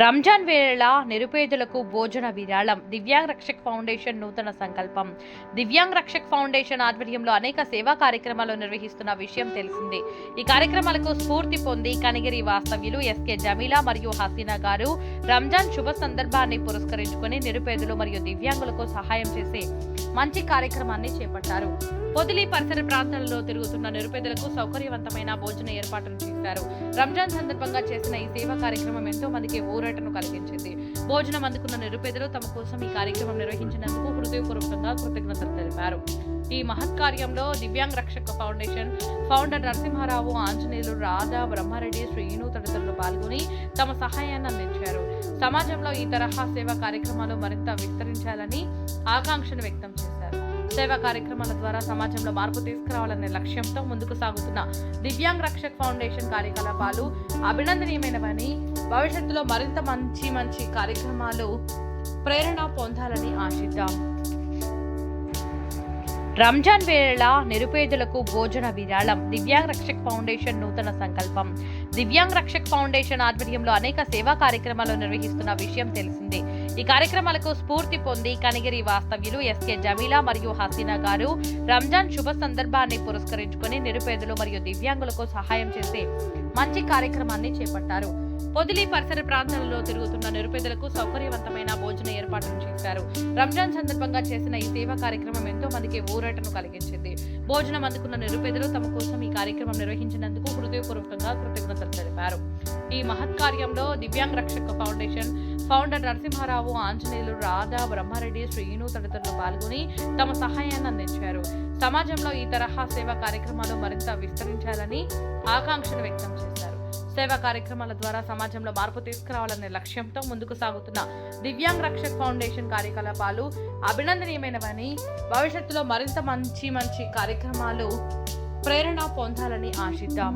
రంజాన్ వేళ నిరుపేదలకు భోజన విరాళం దివ్యాంగ్ రక్షక్ ఫౌండేషన్ నూతన సంకల్పం. దివ్యాంగ్ రక్షక్ ఫౌండేషన్ ఆధ్వర్యంలో అనేక సేవా కార్యక్రమాలు నిర్వహిస్తున్న విషయం తెలిసిందే. ఈ కార్యక్రమాలకు స్ఫూర్తి పొంది కనిగిరి వాస్తవ్యులు ఎస్కే జమీలా మరియు హసీనా గారు రంజాన్ శుభ సందర్భాన్ని పురస్కరించుకొని నిరుపేదలు మరియు దివ్యాంగులకు సహాయం చేసే మంచి కార్యక్రమాన్ని చేపట్టారు. పొదిలి పరిసర ప్రాంతాలలో తిరుగుతున్న నిరుపేదలకు సౌకర్యవంతమైన భోజన ఏర్పాట్లు చేశారు. రంజాన్ సందర్భంగా చేసిన ఈ సేవా కార్యక్రమం ఎంతో మందికి ఊరటను కలిగించింది. భోజనం అందుకున్న నిరుపేదలు తమ కోసం ఈ కార్యక్రమం నిర్వహించినందుకు హృదయపూర్వకంగా కృతజ్ఞతలు తెలిపారు. ఈ మహత్ కార్యంలో దివ్యాంగ్ రక్షక ఫౌండేషన్ ఫౌండర్ నరసింహారావు ఆంజనేయులు రాధా బ్రహ్మారెడ్డి శ్రీను తదితరులు పాల్గొని తమ సహాయాన్ని అందించారు. సమాజంలో ఈ తరహా సేవా కార్యక్రమాలు మరింత విస్తరించాలని ఆకాంక్షను వ్యక్తం చేశారు. సేవా కార్యక్రమాల ద్వారా సమాజంలో మార్పు తీసుకురావాలనే లక్ష్యంతో ముందుకు సాగుతున్న దివ్యాంగ్ రక్షక్ ఫౌండేషన్ కార్యకలాపాలు అభినందనీయమైనవని భవిష్యత్తులో మరింత మంచి మంచి కార్యక్రమాలు ప్రేరణ పొందాలని ఆశిద్దాం. రంజాన్ వేళ నిరుపేదలకు భోజన విరాళం దివ్యాంగ్ రక్షక్ ఫౌండేషన్ నూతన సంకల్పం. దివ్యాంగ్ రక్షక్ ఫౌండేషన్ ఆధ్వర్యంలో అనేక సేవా కార్యక్రమాలు నిర్వహిస్తున్న విషయం తెలిసిందే. ఈ కార్యక్రమాలకు స్ఫూర్తి పొంది కనిగిరి వాస్తవ్యులు ఎస్కే జమీలా మరియు హసీనా గారు రంజాన్ శుభ సందర్భాన్ని పురస్కరించుకొని నిరుపేదలు మరియు దివ్యాంగులకు సహాయం చేసే మంచి కార్యక్రమాన్ని చేపట్టారు. పొదిలి పరిసర ప్రాంతాలలో తిరుగుతున్న నిరుపేదలకు సౌకర్యవంతమైన భోజన ఏర్పాట్లు చేశారు. రంజాన్ సందర్భంగా చేసిన ఈ సేవా కార్యక్రమం ఎంతో మందికి ఊరటను కలిగించింది. భోజనం అందుకున్న నిరుపేదలు తమ కోసం ఈ కార్యక్రమం నిర్వహించినందుకు హృదయపూర్వకంగా కృతజ్ఞతలు తెలిపారు. ఈ మహత్ కార్యంలో దివ్యాంగ్ రక్షక ఫౌండేషన్ ఫౌండర్ నరసింహారావు ఆంజనేయులు రాధా బ్రహ్మారెడ్డి శ్రీను తదితరులు పాల్గొని తమ సహాయాన్ని అందించారు. సమాజంలో ఈ తరహా సేవా కార్యక్రమాలు మరింత విస్తరించాలని ఆకాంక్షను వ్యక్తం చేశారు. సేవా కార్యక్రమాల ద్వారా సమాజంలో మార్పు తీసుకురావాలనే లక్ష్యంతో ముందుకు సాగుతున్న దివ్యాంగ్ రక్షక్ ఫౌండేషన్ కార్యకలాపాలు అభినందనీయమైనవని భవిష్యత్తులో మరింత మంచి మంచి కార్యక్రమాలు ప్రేరణ పొందాలని ఆశిద్దాం.